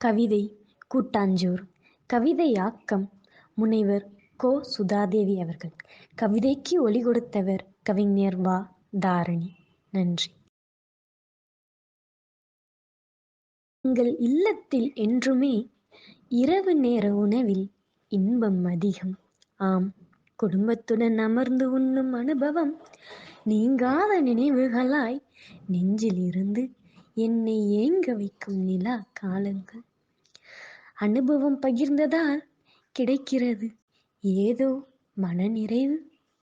கவிதை கூட்டாஞ்சோறு. கவிதையாக்கம். முனைவர் கோ. சுதாதேவி அவர்கள். கவிதைக்கு ஒளி கொடுத்தவர் கவிஞர் வா. தாரணி. நன்றி. எங்கள் இல்லத்தில் என்றுமே இரவு நேர உணவில் இன்பம் அதிகம். ஆம் குடும்பத்துடன் அமர்ந்து உண்ணும் அனுபவம் நீங்காத நினைவுகளாய் நெஞ்சில் இருந்து என்னை ஏங்க வைக்கும் நிலா காலங்கள். அனுபவம் பகிர்ந்ததால் கிடைக்கிறது. ஏதோ மனநிறைவு